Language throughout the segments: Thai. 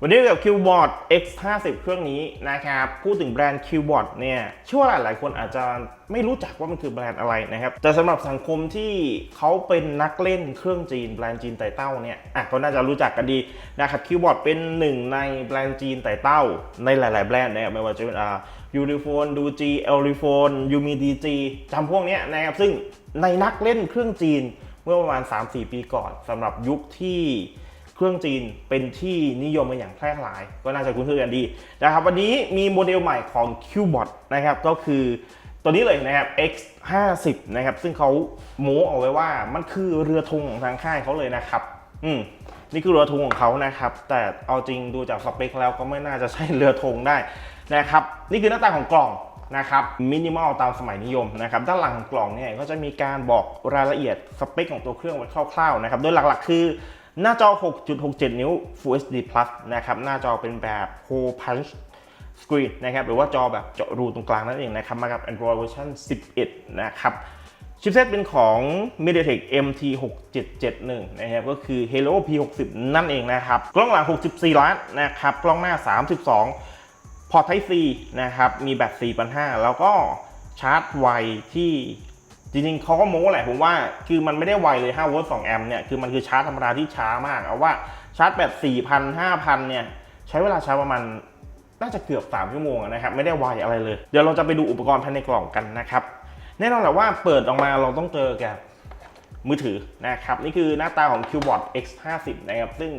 วันนี้กับคิวบอร์ด X50 เครื่องนี้นะครับ พูดถึงแบรนด์คิวบอร์ดเนี่ยเชื่อว่าหลายๆคนอาจจะไม่รู้จักว่ามันคือแบรนด์อะไรนะครับ แต่สำหรับสังคมที่เขาเป็นนักเล่นเครื่องจีนแบรนด์จีนไต่เต้าเนี่ยอะก็น่าจะรู้จักกันดีนะครับคิวบอร์ดเป็นหนึ่งในแบรนด์จีนไต่เต้า ในหลาย ๆ แบรนด์นะครับไม่ว่าจะเป็นอ่ายูนิโฟนดูจีเอลิโฟนยูมีดีจีจำพวกเนี้ยนะครับซึ่งในนักเล่นเครื่องจีนเมื่อประมาณ 3-4 ปีก่อนสำหรับยุคที่ เครื่องจีนเป็นที่นิยมกันอย่างแพร่หลาย ก็น่าจะคุ้นเคยกันดีนะครับวันนี้มีโมเดลใหม่ของ QBot นะครับก็คือตัวนี้เลยนะครับ X50 นะครับซึ่งเขาโม้เอาไว้ว่ามันคือเรือธงของทางค่ายเขาเลยนะครับอืมนี่คือเรือธงของเขานะครับ แต่เอาจริงดูจากสเปคแล้วก็ไม่น่าจะใช่เรือธงได้นะครับ นี่คือหน้าตาของกล่องนะครับมินิมอลตามสมัยนิยมนะครับด้านหลังของกล่องเนี่ยก็จะมีการบอกรายละเอียดสเปคของตัวเครื่องไว้คร่าวๆนะครับโดยหลักๆ คือ หน้าจอ 6.67 นิ้ว Full HD Plus นะครับ หน้าจอเป็นแบบ Hole Punch Screen นะครับ หรือว่าจอแบบเจาะรูตรงกลางนั่นเองนะครับ มากับ Android version 11 นะครับ ชิปเซตเป็นของ MediaTek MT 6771 นะครับ ก็คือ Helio P60 นั่นเองนะครับ กล้องหลัง 64 ล้านนะครับ กล้องหน้า 32 พอร์ต Type C นะครับ มีแบต4.5แล้วก็ชาร์จไวที่ จริงๆเขาก็โม้แหละผมว่า คือมันไม่ได้ไวเลย5โวลต์2แอมป์เนี่ย คือมันคือชาร์จธรรมดาที่ช้ามาก เอาว่าชาร์จแบต4,000 5,000 เนี่ย ใช้เวลาชาร์จประมาณน่าจะเกือบ 3 ชั่วโมงนะครับ ไม่ได้ไวอะไรเลย เดี๋ยวเราจะไปดูอุปกรณ์ภายในกล่องกันนะครับ แน่นอนแหละว่าเปิดออกมาเราต้องเจอกับมือถือนะครับ นี่คือหน้าตาของ QBot X50 นะครับ ซึ่ง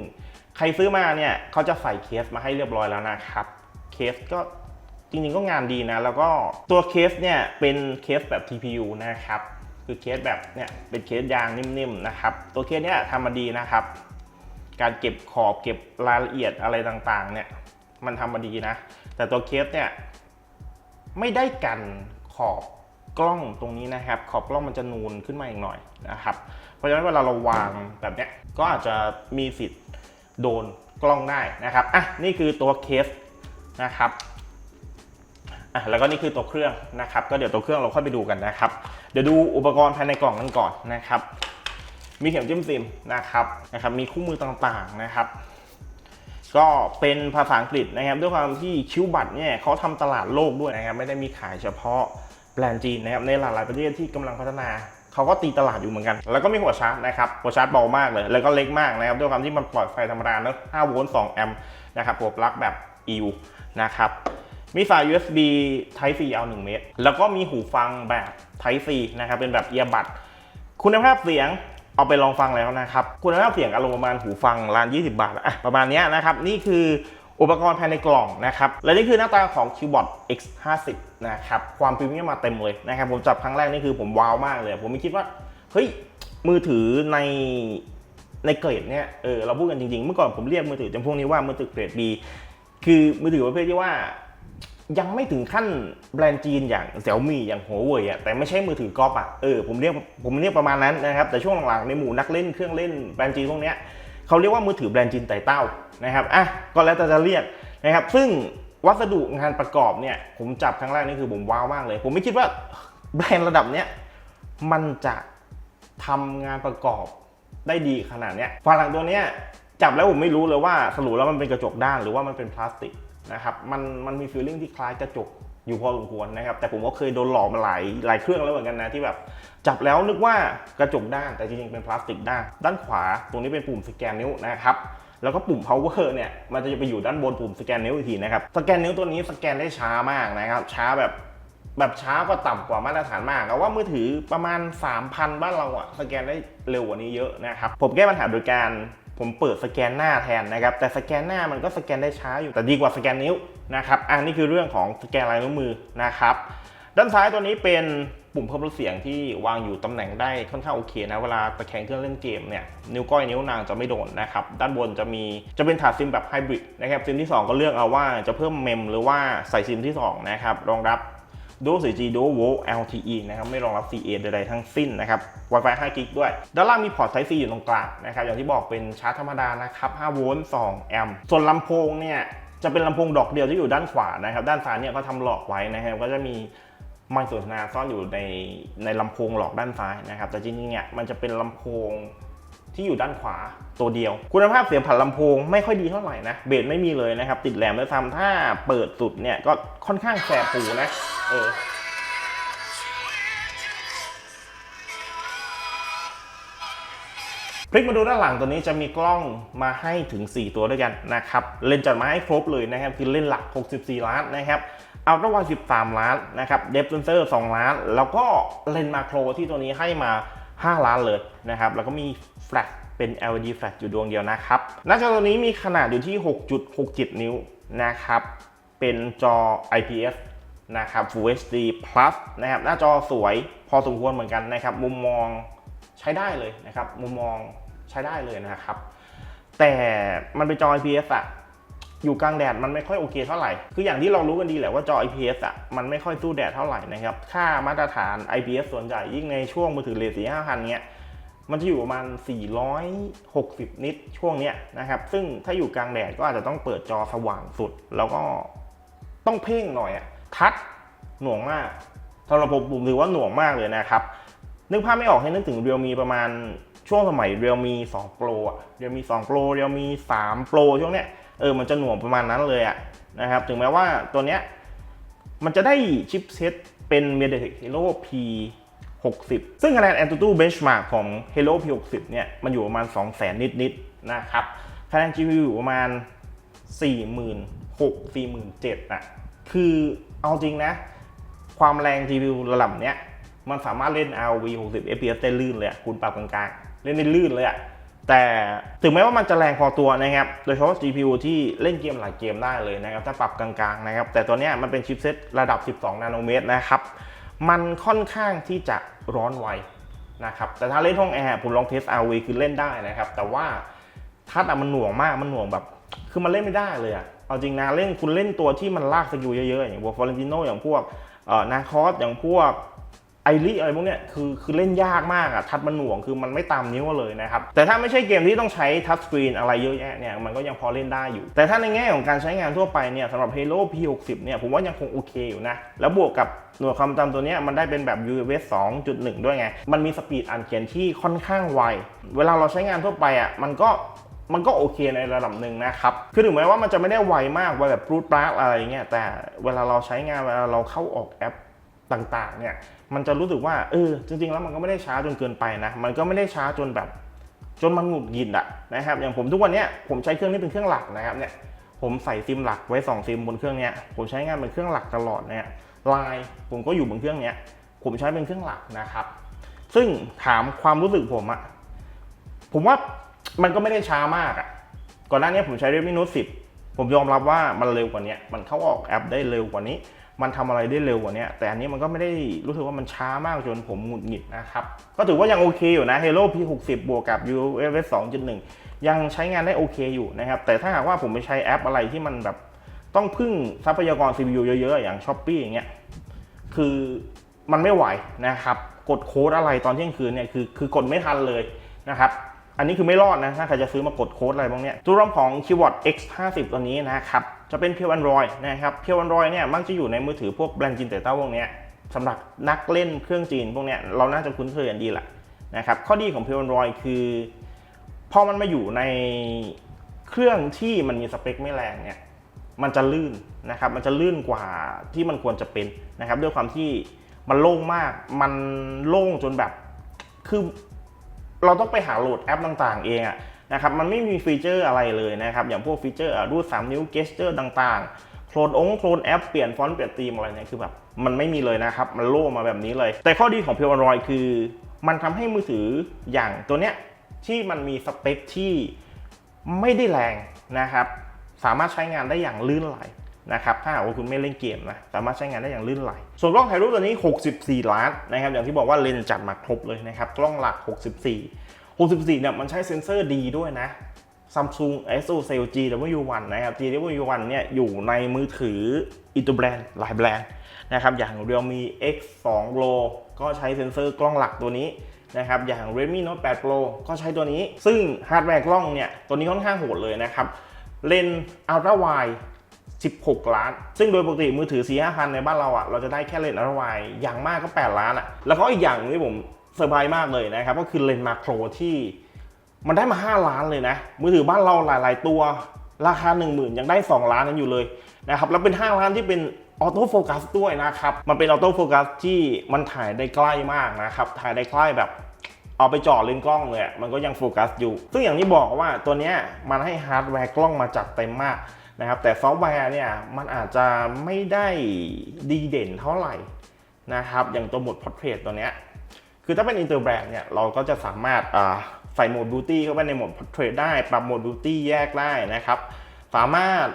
ใครซื้อมาเนี่ยเขาจะใส่เคสมาให้เรียบร้อยแล้วนะครับ เคสก็ จริงๆก็งานดีนะ แล้วก็ตัวเคสเนี่ยเป็นเคสแบบ TPU นะครับ คือเคสแบบเนี่ยเป็นเคสยางนิ่มๆนะครับ ตัวเคสเนี่ยทำมาดีนะครับ การเก็บขอบเก็บรายละเอียดอะไรต่างๆ เนี่ยมันทำมาดีนะ แต่ตัวเคสเนี่ยไม่ได้กันขอบกล้องตรงนี้นะครับ ขอบกล้องมันจะนูนขึ้นมาอีกหน่อยนะครับ เพราะฉะนั้นเวลาเราวางแบบเนี้ยก็อาจจะมีสิทธิ์โดนกล้องได้นะครับอะนี่คือตัวเคสนะครับ อะแล้วก็นี่คือตัวเครื่องนะครับ ก็เดี๋ยวตัวเครื่องเราค่อยไปดูกันนะครับ เดี๋ยวดูอุปกรณ์ภายในกล่องกันก่อนนะครับ มีเข็มจิ้มซิมนะครับนะครับ มีคู่มือต่างๆนะครับ ก็เป็นภาษาอังกฤษนะครับ ด้วยความที่คิวบัตเนี่ยเขาทำตลาดโลกด้วยนะครับ ไม่ได้มีขายเฉพาะแบรนด์จีนนะครับ ในหลายๆประเทศที่กำลังพัฒนาเขาก็ตีตลาดอยู่เหมือนกัน แล้วก็มีหัวชาร์จนะครับ หัวชาร์จเบามากเลย แล้วก็เล็กมากนะครับ ด้วยความที่มันปล่อยไฟธรรมดาเนอะ5โวลต์ 2 แอมป์นะครับ หัวปลั๊กแบบ EU นะครับ มีสาย USB Type C ยาว 1 เมตร แล้วก็มีหูฟังแบบ Type C นะครับ เป็นแบบเอียบัดคุณภาพเสียงเอาไปลองฟังแล้วนะครับ คุณภาพเสียงอารมณ์ประมาณหูฟังร้าน20 บาทอะประมาณนี้นะครับ นี่คืออุปกรณ์ภายในกล่องนะครับ และนี่คือหน้าตาของ Qbot X50 นะครับ ความพรีเมียมมาเต็มเลยนะครับ ผมจับครั้งแรกนี่คือผมว้าวมากเลย ผมไม่คิดว่า เฮ้ย มือถือในในเกรดเนี่ย เออ เราพูดกันจริงๆ เมื่อก่อนผมเรียกมือถือจำพวกนี้ว่ามือถือเกรด B คือมือถือประเภทที่ว่า ยังไม่ถึงขั้นแบรนด์จีนอย่างเสี่ยวมี่อย่างหัวเว่ยอะแต่ไม่ใช่มือถือกอล์ฟอะเออผมเรียกผมเรียกประมาณนั้นนะครับแต่ช่วงหลังๆในหมู่นักเล่นเครื่องเล่นแบรนด์จีนพวกเนี้ยเขาเรียกว่ามือถือแบรนด์จีนไต่เต้านะครับอะก็แล้วแต่จะเรียกนะครับ ซึ่งวัสดุงานประกอบเนี่ยผมจับครั้งแรกนี่คือผมว้าวมากเลย ผมไม่คิดว่าแบรนด์ระดับเนี้ยมันจะทำงานประกอบได้ดีขนาดเนี้ยฝาหลังตัวเนี้ยจับแล้วผมไม่รู้เลยว่าสรุปแล้วมันเป็นกระจกด้านหรือว่ามันเป็นพลาสติก นะครับมันมันมีฟีลลิ่งที่คล้ายกระจกอยู่พอสมควรนะครับ แต่ผมก็เคยโดนหลอกมาหลายหลายเครื่องแล้วเหมือนกันนะที่แบบจับแล้วนึกว่ากระจกด้านแต่จริงๆเป็นพลาสติกด้านด้านขวาตรงนี้เป็นปุ่มสแกนนิ้วนะครับแล้วก็ปุ่ม power เนี่ยมันจะไปอยู่ด้านบนปุ่มสแกนนิ้วอีกทีนะครับสแกนนิ้วตัวนี้สแกนได้ช้ามากนะครับ ช้าแบบแบบช้ากว่าต่ำกว่ามาตรฐานมากเอาว่ามือถือประมาณ 3,000 บ้านเราอะสแกนได้เร็วกว่านี้เยอะนะครับผมแก้ปัญหาโดยการ ผมเปิดสแกนหน้าแทนนะครับ แต่สแกนหน้ามันก็สแกนได้ช้าอยู่ แต่ดีกว่าสแกนนิ้วนะครับ อันนี้คือเรื่องของสแกนลายนิ้วมือนะครับ ด้านซ้ายตัวนี้เป็นปุ่มเพิ่มลดเสียงที่วางอยู่ตำแหน่งได้ค่อนข้างโอเคนะ เวลาตะแคงเครื่องเล่นเกมเนี่ยนิ้วก้อยนิ้วนางจะไม่โดนนะครับ ด้านบนจะมีจะเป็นถาดซิมแบบไฮบริดนะครับซิมที่ 2 ก็เลือกเอาว่าจะเพิ่มเมมหรือว่าใส่ซิมที่2นะครับรองรับ Dual 4G Dual Volt LTE นะครับไม่รองรับ CA ใดๆทั้งสิ้นนะครับ Wi-Fi 5 g b ด้วย ด้านล่างมีพอร์ต Type C อยู่ตรงกลางนะครับอย่างที่บอกเป็นชาร์จธรรมดานะครับ5โวลต์2แอมป์ส่วนลำโพงเนี่ยจะเป็นลำโพงดอกเดียวที่อยู่ด้านขวานะครับ ด้านซ้ายเนี่ยก็ทำหลอกไว้นะครับก็จะมีไมค์สนทนาซ่อนอยู่ในในลำโพงหลอกด้านซ้ายนะครับ แต่จริงๆเนี่ยมันจะเป็นลำโพงที่อยู่ด้านขวาตัวเดียว คุณภาพเสียงผ่านลำโพงไม่ค่อยดีเท่าไหร่นะเบสไม่มีเลยนะครับ ติดแหลมด้วยซ้ำถ้าเปิดสุดเนี่ยก็ค่อนข้างแสบหูนะ เออพลิกมาดูด้านหลังตัวนี้จะมีกล้องมาให้ถึง 4 ตัวด้วยกันนะครับ เลนส์จัดมาให้ครบเลยนะครับ คือเลนส์หลัก 64 ล้านนะครับอัลตร้าไวด์13 ล้านนะครับเดฟเซนเซอร์2ล้าน แล้วก็เลนส์มาโครที่ตัวนี้ให้มา 5 ล้านเลยนะครับ แล้วก็มีแฟลชเป็น LED แฟลชอยู่ดวงเดียวนะครับ หน้าจอตัวนี้มีขนาดอยู่ที่ 6.67 นิ้วนะครับ เป็นจอ IPS นะครับ Full HD Plus นะครับหน้าจอสวยพอสมควรเหมือนกันนะครับ มุมมองใช้ได้เลยนะครับ มุมมองใช้ได้เลยนะครับ แต่มันเป็นจอ IPS อะอยู่กลางแดดมันไม่ค่อยโอเคเท่าไหร่ คืออย่างที่เรารู้กันดีแหละว่าจอ IPS อะมันไม่ค่อยสู้แดดเท่าไหร่นะครับ ค่ามาตรฐาน IPS ส่วนใหญ่ยิ่งในช่วงมือถือเลสี่ห้าพันเนี้ย มันจะอยู่ประมาณ 460 นิตช่วงเนี้ยนะครับ ซึ่งถ้าอยู่กลางแดดก็อาจจะต้องเปิดจอสว่างสุด แล้วก็ต้องเพ่งหน่อยอะ ทัดหน่วงมากสำหรับผมผมถือว่าหน่วงมากเลยนะครับ นึกภาพไม่ออกให้นึกถึงเรียวมีประมาณช่วงสมัยเรียวมี2 Pro อะเรียวมี2 Pro เรียวมี3 Pro ช่วงเนี้ยเออมันจะหน่วงประมาณนั้นเลยอะนะครับ ถึงแม้ว่าตัวเนี้ยมันจะได้ชิปเซตเป็น MediaTek Helio P 60 ซึ่งคะแนน AnTuTu Benchmark ของ Helio P 60เนี่ยมันอยู่ประมาณ 2 0 0 0 0 0นิดๆนะครับคะแนน GPU อยู่ประมาณ 46,000 47,000อะคือ เอาจริงนะ ความแรง GPU ระดับเนี้ย มันสามารถเล่น ROV 60 FPS ได้ลื่นเลยอะคุณปรับกลางๆ เล่นได้ลื่นเลยอะแต่ถึงแม้ว่ามันจะแรงพอตัวนะครับ โดยเฉพาะ GPU ที่เล่นเกมหลายเกมได้เลยนะครับ ถ้าปรับกลางๆนะครับ แต่ตัวเนี้ยมันเป็นชิปเซตระดับ 12 นาโนเมตรนะครับ มันค่อนข้างที่จะร้อนไวนะครับ แต่ถ้าเล่นห้องแอร์ผมลองเทส ROV คือเล่นได้นะครับ แต่ว่าทัดอะมันหน่วงมาก มันหน่วงแบบ คือมันเล่นไม่ได้เลยอะ เอาจริงนะเล่นคุณเล่นตัวที่มันลากสกิลเยอะๆ อย่างพวกฟอร์เรนติโนอย่างพวกเอ่อนาคอสอย่างพวกไอริอะไรพวกเนี้ยคือคือเล่นยากมากอะทัดมันหน่วงคือมันไม่ตามนิ้วเลยนะครับ แต่ถ้าไม่ใช่เกมที่ต้องใช้ทัชสกรีนอะไรเยอะแยะเนี่ยมันก็ยังพอเล่นได้อยู่ แต่ถ้าในแง่ของการใช้งานทั่วไปเนี่ยสำหรับ Halo P60 เนี่ยผมว่ายังคงโอเคอยู่นะ แล้วบวกกับหน่วยความจำตัวเนี้ยมันได้เป็นแบบ UFS 2.1 ด้วยไง มันมีสปีดอ่านเขียนที่ค่อนข้างไว เวลาเราใช้งานทั่วไปอะมันก็ มันก็โอเคในระดับหนึ่งนะครับ คือถึงแม้ว่ามันจะไม่ได้ไวมากไวแบบรูดปรากอะไรเงี้ย แต่เวลาเราใช้งานเวลาเราเข้าออกแอปต่างๆ เนี่ย มันจะรู้สึกว่า เออ จริง ๆ แล้วมันก็ไม่ได้ช้าจนเกินไปนะ มันก็ไม่ได้ช้าจนแบบ จนมันหงุดหงิดอะนะครับ อย่างผมทุกวันเนี้ยผมใช้เครื่องนี้เป็นเครื่องหลักนะครับเนี่ย ผมใส่ซิมหลักไว้2ซิมบนเครื่องเนี้ย ผมใช้งานเป็นเครื่องหลักตลอดเนี่ยไลน์ผมก็อยู่บนเครื่องเนี้ย ผมใช้เป็นเครื่องหลักนะครับ ซึ่งถามความรู้สึกผมอะผมว่า มันก็ไม่ได้ช้ามากอะก่อนหน้านี้ผมใช้ Redmi Note 10ผมยอมรับว่ามันเร็วกว่านี้มันเข้าออกแอปได้เร็วกว่านี้ มันทำอะไรได้เร็วกว่านี้แต่อันนี้มันก็ไม่ได้รู้สึกว่ามันช้ามากจนผมหงุดหงิดนะครับ ก็ถือว่ายังโอเคอยู่นะ Hello P60 บวกกับ UFS 2.1 ยังใช้งานได้โอเคอยู่นะครับ แต่ถ้าหากว่าผมไปใช้แอปอะไรที่มันแบบต้องพึ่งทรัพยากร CPU เยอะๆ อย่าง s h อ p e e อย่างเงี้ย คือมันไม่ไหวนะครับ กดโค้ดอะไรตอนเที่ยงคืนเนี่ยคือคือกดไม่ทันเลยนะครับ อันนี้คือไม่รอดนะ ถ้าใครจะซื้อมากดโค้ดอะไรพวกเนี้ยตัวรอมของ Keyword X50 ตัวนี้นะครับ จะเป็นเพียว Android นะครับ เพียว Android เนี่ยมักจะอยู่ในมือถือพวกแบรนด์จีนแต่เต้าพวกเนี้ยสำหรับนักเล่นเครื่องจีนพวกเนี้ยเราน่าจะคุ้นเคยกันดีแหละนะครับข้อดีของเพียว Android คือพอมันมาอยู่ในเครื่องที่มันมีสเปคไม่แรงเนี่ยมันจะลื่นนะครับ มันจะลื่นกว่าที่มันควรจะเป็นนะครับ ด้วยความที่มันโล่งมาก มันโล่งจนแบบ คือ เราต้องไปหาโหลดแอปต่างๆ เองอะนะครับมันไม่มีฟีเจอร์อะไรเลยนะครับอย่างพวกฟีเจอร์รูด 3 นิ้วเกสเจอร์ต่างๆโคลนองค์โคลนแอปเปลี่ยนฟอนต์เปลี่ยนธีมอะไรเนี่ยคือแบบมันไม่มีเลยนะครับ มันโล่มาแบบนี้เลย แต่ข้อดีของเพียว Android คือ มันทำให้มือถืออย่างตัวเนี้ยที่มันมีสเปคที่ไม่ได้แรงนะครับ สามารถใช้งานได้อย่างลื่นไหล นะครับถ้าหากว่าคุณไม่เล่นเกมนะสามารถใช้งานได้อย่างลื่นไหล ส่วนกล้องถ่ายรูปตัวนี้ 64 ล้านนะครับอย่างที่บอกว่าเลนส์จัดมาครบเลยนะครับกล้องหลัก 64 64เนี่ยมันใช้เซ็นเซอร์ดีด้วยนะ Samsung SOCL GW1 นะครับ GW1 เนี่ยอยู่ในมือถืออิตาแบรนด์หลายแบรนด์นะครับอย่าง Realme X2 Pro ก็ใช้เซ็นเซอร์กล้องหลักตัวนี้นะครับอย่าง Redmi Note 8 Pro ก็ใช้ตัวนี้ ซึ่งฮาร์ดแวร์กล้องเนี่ยตัวนี้ค่อนข้างโหดเลยนะครับเลนส์ Ultra Wide 16 ล้าน ซึ่งโดยปกติมือถือ 4 5 พันในบ้านเราอะ่ะ เราจะได้แค่เลนส์ Ultra Wide อย่างมากก็ 8 ล้านอะ่ะ แล้วก็อีกอย่างหนึงที่ผมเซอร์ไพรส์มากเลยนะครับ ก็คือเลนส์มาโครที่มันได้มา 5 ล้านเลยนะ มือถือบ้านเราหลาย ๆ ตัวราคา 1 0,000 ยังได้ 2 ล้านนั้นอยู่เลยนะครับ แล้วเป็น 5 ล้านที่เป็นออโต้โฟกัสด้วยนะครับ มันเป็นออโต้โฟกัสที่มันถ่ายได้ใกล้มากนะครับ ถ่ายได้ใกล้แบบเอาไปจ่อเลนส์กล้องเลย มันก็ยังโฟกัสอยู่ ซึ่งอย่างที่บอกว่าตัวนี้มันให้ฮาร์ดแวร์กล้องมาจัดเต็มมาก นะครับแต่ซอฟต์แวร์เนี่ยมันอาจจะไม่ได้ดีเด่นเท่าไหร่นะครับอย่างตัวโหมด Portrait ตัวเนี้ยคือถ้าเป็นอินเตอร์แบรนด์เนี่ยเราก็จะสามารถใส่โหมด Beauty เข้าไปในโหมด Portrait ได้ ปรับโหมด Beauty แยกได้นะครับ สามารถ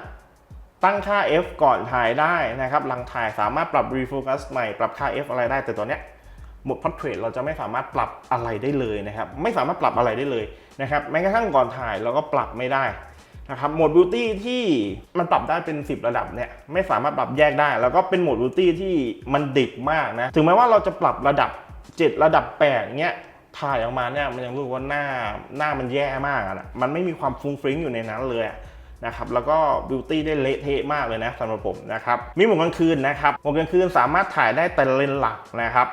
ตั้งค่า F ก่อนถ่ายได้นะครับหลังถ่ายสามารถปรับ refocus ใหม่ ปรับค่า F อะไรได้แต่ตัวเนี้ยโหมด Portrait เราจะไม่สามารถปรับอะไรได้เลยนะครับ ไม่สามารถปรับอะไรได้เลยนะครับแม้กระทั่งก่อนถ่ายเราก็ปรับไม่ได้ นะครับโหมด Beauty ที่มันปรับได้เป็น 10 ระดับเนี่ยไม่สามารถปรับแยกได้ แล้วก็เป็นโหมด Beauty ที่มันดิบมากนะถึงแม้ว่าเราจะปรับระดับ 7 ระดับ8เงี้ยถ่ายออกมาเนี่ยมันยังรู้ว่าหน้าหน้ามันแย่มากอนะมันไม่มีความฟุ้งฟริ้งอยู่ในนั้นเลยนะครับแล้วก็บิวตี้ได้เละเทะมากเลยนะสำหรับผมนะครับมีโหมดกลางคืนนะครับโหมดกลางคืนสามารถถ่ายได้แต่เลนหลักนะครับ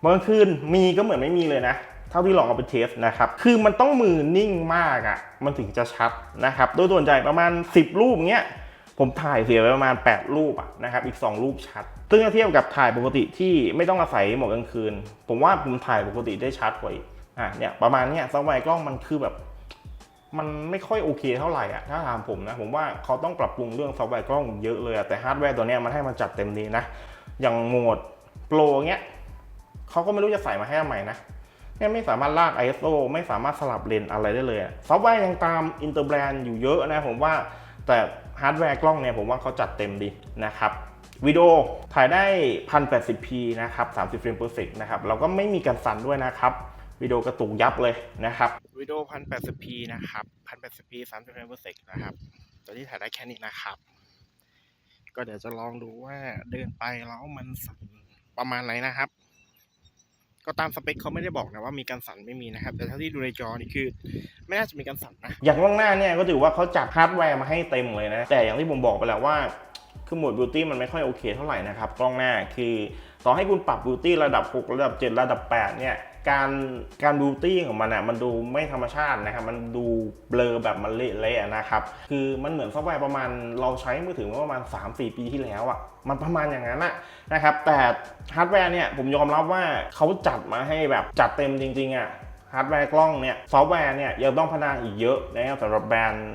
เมื่อคืนมีก็เหมือนไม่มีเลยนะ เท่าที่ลองเอาไปเทสนะครับ คือมันต้องมือนิ่งมากอะ่ะ มันถึงจะชัดนะครับ โดยส่วนใหญ่ประมาณ 10 รูปเงี้ย ผมถ่ายเสียไปประมาณ 8 รูปอะนะครับ อีก 2 รูปชัด ซึ่งเทียบกับถ่ายปกติที่ไม่ต้องอาศัยหมดกกลางคืน ผมว่าผมถ่ายปกติได้ชัดกว่าอะเนี่ยประมาณเนี้ยซอฟต์แวร์กล้องมันคือแบบ มันไม่ค่อยโอเคเท่าไหร่อะถ้าถามผมนะ ผมว่าเขาต้องปรับปรุงเรื่องซอฟต์แวร์กล้องเยอะเลยอะแต่ฮาร์ดแวร์ตัวเนี้ยมันให้มันจัดเต็มดีนะ อย่างโหมดโปรเงี้ยเขาก็ไม่รู้จะใส่มาให้ทำไมนะ ไม่สามารถลาก ISO ไม่สามารถสลับเลนอะไรได้เลย ซอฟต์แวร์ยังตามอินเตอร์แบรนด์อยู่เยอะนะผมว่าแต่ฮาร์ดแวร์กล้องเนี่ยผมว่าเขาจัดเต็มดีนะครับวิดีโอถ่ายได้ 1080p นะครับ 30เฟรม per sec นะครับแล้วก็ไม่มีการสั่นด้วยนะครับวิดีโอกระตุกยับเลยนะครับวิดีโอ 1080p นะครับ 1080p 30เฟรม per sec นะครับตัวที่ถ่ายได้แค่นี้นะครับ ก็เดี๋ยวจะลองดูว่าเดินไปแล้วมันสั่นประมาณไหนนะครับ ก็ตามสเปคเขาไม่ได้บอกนะว่ามีการสั่นไม่มีนะครับ แต่เท่าที่ดูในจอนี่คือ ไม่น่าจะมีการสั่นนะ อย่างล่างหน้าเนี่ยก็ถือว่าเขาจัดฮาร์ดแวร์มาให้เต็มเลยนะ แต่อย่างที่ผมบอกไปแล้วว่าคือโหมดบิวตี้มันไม่ค่อยโอเคเท่าไหร่นะครับกล้องหน้าคือ ต่อให้คุณปรับบิวตี้ระดับ 6 ระดับ 7 ระดับ 8 เนี่ย การการบิวตี้ของมันอะมันดูไม่ธรรมชาตินะครับ มันดูเบลอแบบมันเละๆนะครับ คือมันเหมือนซอฟต์แวร์ประมาณเราใช้มือถือมาประมาณ 3-4 ปีที่แล้วอะมันประมาณอย่างนั้นอะนะครับ แต่ฮาร์ดแวร์เนี่ยผมยอมรับว่าเขาจัดมาให้แบบจัดเต็มจริงๆอะฮาร์ดแวร์กล้องเนี่ยซอฟต์แวร์เนี่ยยังต้องพัฒนาอีกเยอะนะครับสำหรับแบรนด์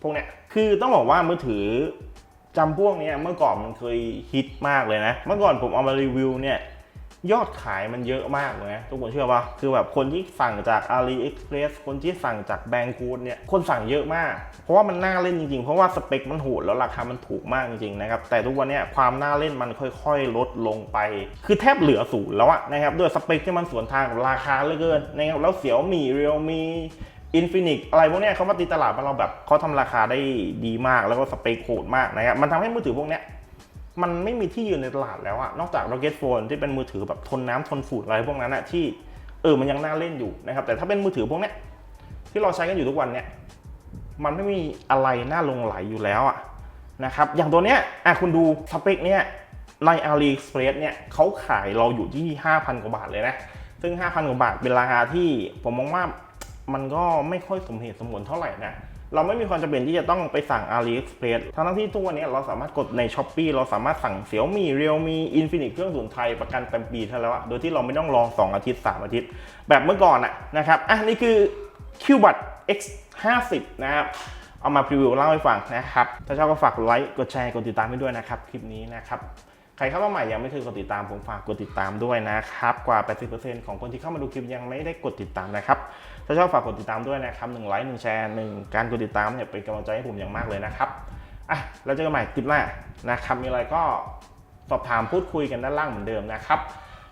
พวกเนี้ยคือต้องบอกว่ามือถือจำพวกนี้เมื่อก่อนมันเคยฮิตมากเลยนะ เมื่อก่อนผมเอามารีวิวเนี่ย ยอดขายมันเยอะมากเลยนะทุกคนเชื่อปะคือแบบคนที่สั่งจาก AliExpress คนที่สั่งจากแบงกูดเนี่ยคนสั่งเยอะมาก เพราะว่ามันน่าเล่นจริงๆ เพราะว่าสเปคมันโหดแล้วราคามันถูกมากจริงๆนะครับแต่ทุกวันนี้ความน่าเล่นมันค่อยๆ ลดลงไป คือแทบเหลือศูนย์แล้วอะนะครับด้วยสเปคที่มันสวนทางกับราคาเหลือเกินนะครับแล้วเสี่ยวมีเรียวมีอินฟินิกอะไรพวกนี้เขามาตีตลาดมาเราแบบเขาทำราคาได้ดีมากแล้วก็สเปคโหดมากนะครับมันทำให้มือถือพวกนี้ มันไม่มีที่ยืนในตลาดแล้วอะนอกจาก Rocket Phone ที่เป็นมือถือแบบทนน้ำทนฝุ่นอะไรพวกนั้นอะที่เออมันยังน่าเล่นอยู่นะครับแต่ถ้าเป็นมือถือพวกเนี้ยที่เราใช้กันอยู่ทุกวันเนี้ยมันไม่มีอะไรน่าลงไหลอยู่แล้วอะนะครับอย่างตัวเนี้ยอะคุณดูสเปคเนี้ยใน AliExpress เนี่ยเขาขายเราอยู่ที่ 5,000 กว่าบาทเลยนะ ซึ่ง 5,000 กว่าบาทเป็นราคาที่ผมมองว่ามันก็ไม่ค่อยสมเหตุสมผลเท่าไหร่นะ เราไม่มีความจำเป็นที่จะต้องไปสั่ง AliExpress ทั้งที่ตัวนี้เราสามารถกดใน s h อ p e e เราสามารถสั่ง Xiaomi Realme Infinix เครื่องศูนไทยประกันเต็มปีเท่าแล้วโดยที่เราไม่ต้องรอ2 อาทิตย์ 3 อาทิตย์ แบบเมื่อก่อนอะนะครับอะนี่คือ QBud X 50นะครับเอามาพรีวิวเล่าให้ฟังนะครับ ถ้าชอบก็ฝากไลค์ กดแชร์ กดติดตามให้ด้วยนะครับ คลิปนี้นะครับ ใครเข้ามาใหม่ยังไม่เคยกดติดตามผมฝากกดติดตามด้วยนะครับ กว่า 80%ของคนที่เข้ามาดูคลิปยังไม่ได้กดติดตามนะครับ ถ้าชอบฝากกดติดตามด้วยนะครับหนึ่งไลค์หนึ่งแชร์หนึ่งการกดติดตามเนี่ยเป็นกำลังใจให้ผมอย่างมากเลยนะครับอะแล้วเจอกันใหม่คลิปหน้านะครับมีอะไรก็สอบถามพูดคุยกันด้านล่างเหมือนเดิมนะครับ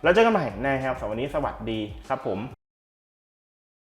แล้วเจอกันใหม่นะครับสำหรับวันนี้สวัสดีครับผม